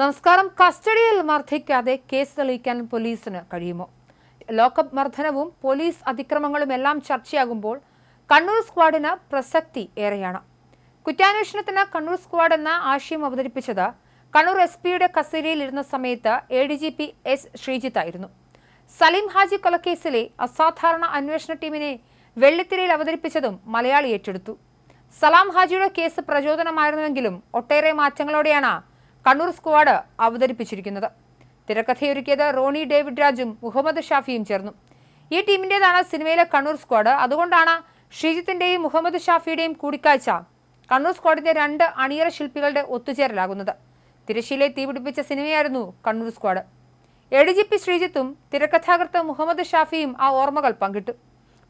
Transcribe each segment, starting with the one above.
നമസ്കാരം. കസ്റ്റഡിയിൽ മർദ്ദിക്കാതെ കേസ് തെളിയിക്കാൻ പോലീസിന് കഴിയുമോ? ലോക്കപ്പ് മർദ്ദനവും പോലീസ് അതിക്രമങ്ങളും എല്ലാം ചർച്ചയാകുമ്പോൾ കണ്ണൂർ സ്ക്വാഡിന് പ്രസക്തി ഏറെയാണ്. കുറ്റാന്വേഷണത്തിന് കണ്ണൂർ സ്ക്വാഡ് എന്ന ആശയം അവതരിപ്പിച്ചത് കണ്ണൂർ എസ് പിയുടെ കസേരയിൽ ഇരുന്ന സമയത്ത് എ ഡി ജി പി എസ് ശ്രീജിത്ത് ആയിരുന്നു. സലീം ഹാജി കൊലക്കേസിലെ അസാധാരണ അന്വേഷണ ടീമിനെ വെള്ളിത്തിരയിൽ അവതരിപ്പിച്ചതും മലയാളി ഏറ്റെടുത്തു. സലാം ഹാജിയുടെ കേസ് പ്രചോദനമായിരുന്നുവെങ്കിലും ഒട്ടേറെ മാറ്റങ്ങളോടെയാണ് കണ്ണൂർ സ്ക്വാഡ് അവതരിപ്പിച്ചിരിക്കുന്നത്. തിരക്കഥയൊരുക്കിയത് റോണി ഡേവിഡ് രാജും മുഹമ്മദ് ഷാഫിയും ചേർന്നു. ഈ ടീമിന്റേതാണ് സിനിമയിലെ കണ്ണൂർ സ്ക്വാഡ്. അതുകൊണ്ടാണ് ഷീജിത്തിന്റെയും മുഹമ്മദ് ഷാഫിയുടെയും കൂടിക്കാഴ്ച കണ്ണൂർ സ്ക്വാഡിന്റെ രണ്ട് അണിയറ ശില്പികളുടെ ഒത്തുചേരലാകുന്നത്. തിരശ്ശീലെ തീപിടിപ്പിച്ച സിനിമയായിരുന്നു Kannur squad. A D G P ശ്രീജിത്തും തിരക്കഥാകൃത്ത് മുഹമ്മദ് ഷാഫിയും ആ ഓർമ്മകൾ പങ്കിട്ടു.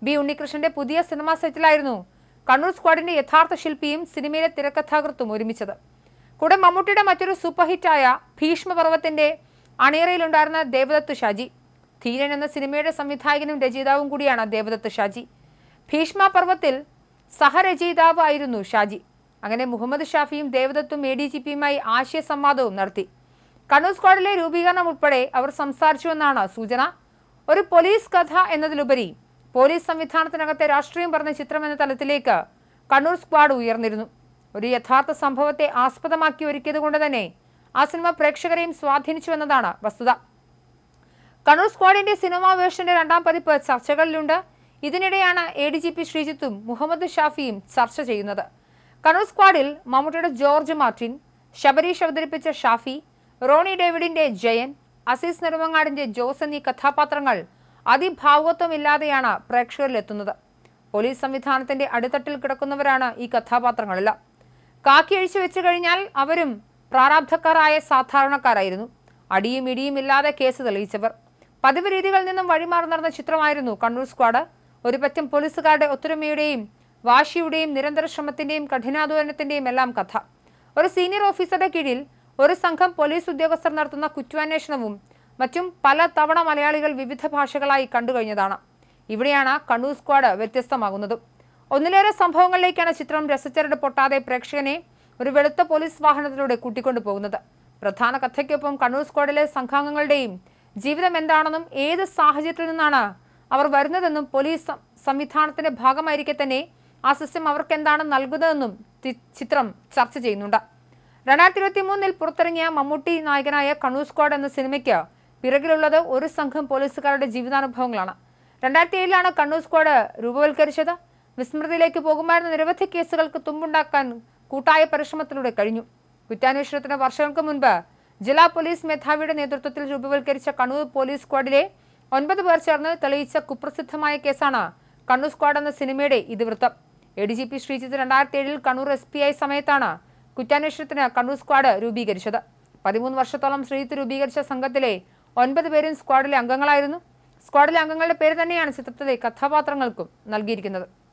ബി ഉണ്ണികൃഷ്ണന്റെ പുതിയ സിനിമാ സെറ്റിലായിരുന്നു കണ്ണൂർ സ്ക്വാഡിന്റെ യഥാർത്ഥ ശില്പിയും സിനിമയിലെ തിരക്കഥാകൃത്തും ഒരുമിച്ചത്. കൂടെ മമ്മൂട്ടിയുടെ മറ്റൊരു സൂപ്പർ ഹിറ്റായ ഭീഷ്മപർവത്തിന്റെ അണിയറയിലുണ്ടായിരുന്ന ദേവദത്ത് ഷാജി. ധീരൻ എന്ന സിനിമയുടെ സംവിധായകനും രചയിതാവും കൂടിയാണ് ദേവദത്ത് ഷാജി. ഭീഷ്മ പർവത്തിൽ സഹരചയിതാവ് ആയിരുന്നു ഷാജി. അങ്ങനെ മുഹമ്മദ് ഷാഫിയും ദേവദത്തും എ ഡി ജി പിയുമായി ആശയ സംവാദവും നടത്തി. കണ്ണൂർ സ്ക്വാഡിലെ രൂപീകരണം ഉൾപ്പെടെ അവർ സംസാരിച്ചുവെന്നാണ് സൂചന. ഒരു പോലീസ് കഥ എന്നതിലുപരി പോലീസ് സംവിധാനത്തിനകത്തെ രാഷ്ട്രീയം പറഞ്ഞ ചിത്രം എന്ന തലത്തിലേക്ക് കണ്ണൂർ സ്ക്വാഡ് ഉയർന്നിരുന്നു. ഒരു യഥാർത്ഥ സംഭവത്തെ ആസ്പദമാക്കി ഒരുക്കിയത് കൊണ്ട് തന്നെ ആ സിനിമ പ്രേക്ഷകരെയും സ്വാധീനിച്ചുവെന്നതാണ് വസ്തുത. കണ്ണൂർ സ്ക്വാഡിന്റെ സിനിമാ വേർഷന്റെ രണ്ടാം പതിപ്പ് ചർച്ചകളിലുണ്ട്. ഇതിനിടെയാണ് എ ഡി ജി പി ശ്രീജിത്തും മുഹമ്മദ് ഷാഫിയും ചർച്ച ചെയ്യുന്നത്. കണ്ണൂർ സ്ക്വാഡിൽ മമ്മൂട്ടിയുടെ ജോർജ് മാർട്ടിൻ ശബരീഷ് അവതരിപ്പിച്ച ഷാഫി റോണി ഡേവിഡിന്റെ ജയൻ അസീസ് നെടുമങ്ങാടിന്റെ ജോസ് എന്നീ കഥാപാത്രങ്ങൾ അതിഭാവുകത്വമില്ലാതെയാണ് പ്രേക്ഷകരിലെത്തുന്നത്. പോലീസ് സംവിധാനത്തിന്റെ അടിത്തട്ടിൽ കിടക്കുന്നവരാണ് ഈ കഥാപാത്രങ്ങളെല്ലാം. കാക്കി അഴിച്ചു വെച്ചു കഴിഞ്ഞാൽ അവരും പ്രാരാബ്ധക്കാരായ സാധാരണക്കാരായിരുന്നു. അടിയും ഇടിയും ഇല്ലാതെ കേസ് തെളിയിച്ചവർ. പതിവ് രീതികളിൽ നിന്നും വഴിമാറി നടന്ന ചിത്രമായിരുന്നു കണ്ണൂർ സ്ക്വാഡ്. ഒരു പറ്റം പോലീസുകാരുടെ ഒത്തൊരുമയുടെയും വാശിയുടെയും നിരന്തര ശ്രമത്തിന്റെയും കഠിനാധ്വാനത്തിന്റെയും എല്ലാം കഥ. ഒരു സീനിയർ ഓഫീസറുടെ കീഴിൽ ഒരു സംഘം പോലീസ് ഉദ്യോഗസ്ഥർ നടത്തുന്ന കുറ്റാന്വേഷണവും മറ്റും പല തവണ മലയാളികൾ വിവിധ ഭാഷകളായി കണ്ടുകഴിഞ്ഞതാണ്. ഇവിടെയാണ് കണ്ണൂർ സ്ക്വാഡ് വ്യത്യസ്തമാകുന്നതും. ഒന്നിലേറെ സംഭവങ്ങളിലേക്കാണ് ചിത്രം രസച്ചരട് പൊട്ടാതെ പ്രേക്ഷകനെ ഒരു വെളുത്ത പോലീസ് വാഹനത്തിലൂടെ കൂട്ടിക്കൊണ്ടു പോകുന്നത് പ്രധാന കഥയ്ക്കൊപ്പം കണ്ണൂർ സ്ക്വാഡിലെ സംഘാംഗങ്ങളുടെയും ജീവിതം എന്താണെന്നും ഏത് സാഹചര്യത്തിൽ നിന്നാണ് അവർ വരുന്നതെന്നും പോലീസ് സംവിധാനത്തിന്റെ ഭാഗമായിരിക്കെ തന്നെ ആ സിസ്റ്റം അവർക്ക് എന്താണ് നൽകുന്നതെന്നും ചിത്രം ചർച്ച ചെയ്യുന്നുണ്ട്. രണ്ടായിരത്തി ഇരുപത്തി മൂന്നിൽ പുറത്തിറങ്ങിയ മമ്മൂട്ടി നായകനായ കണ്ണൂർ സ്ക്വാഡ് എന്ന സിനിമയ്ക്ക് പിറകിലുള്ളത് ഒരു സംഘം പോലീസുകാരുടെ ജീവിതാനുഭവങ്ങളാണ്. രണ്ടായിരത്തി ഏഴിലാണ് കണ്ണൂർ സ്ക്വാഡ് രൂപവൽക്കരിച്ചത്. വിസ്മൃതിയിലേക്ക് പോകുമായിരുന്ന നിരവധി കേസുകൾക്ക് തുമ്പുണ്ടാക്കാൻ കൂട്ടായ പരിശ്രമത്തിലൂടെ കഴിഞ്ഞു. കുറ്റാന്വേഷണത്തിന് വർഷങ്ങൾക്ക് മുൻപ് ജില്ലാ പോലീസ് മേധാവിയുടെ നേതൃത്വത്തിൽ രൂപവൽക്കരിച്ച കണ്ണൂർ പോലീസ് സ്ക്വാഡിലെ ഒൻപത് പേർ ചേർന്ന് തെളിയിച്ച കുപ്രസിദ്ധമായ കേസാണ് കണ്ണൂർ സ്ക്വാഡ് എന്ന സിനിമയുടെ ഇതിവൃത്തം. A D G P Sreejith രണ്ടായിരത്തി ഏഴിൽ കണ്ണൂർ എസ് പി ഐ സമയത്താണ് കുറ്റാന്വേഷണത്തിന് കണ്ണൂർ സ്ക്വാഡ് രൂപീകരിച്ചത്. പതിമൂന്ന് വർഷത്തോളം ശ്രീജിത്ത് രൂപീകരിച്ച സംഘത്തിലെ ഒൻപത് പേരും സ്ക്വാഡിലെ അംഗങ്ങളായിരുന്നു. സ്ക്വാഡിലെ അംഗങ്ങളുടെ പേര് തന്നെയാണ് ചിത്രത്തിലെ കഥാപാത്രങ്ങൾക്കും നൽകിയിരിക്കുന്നത്.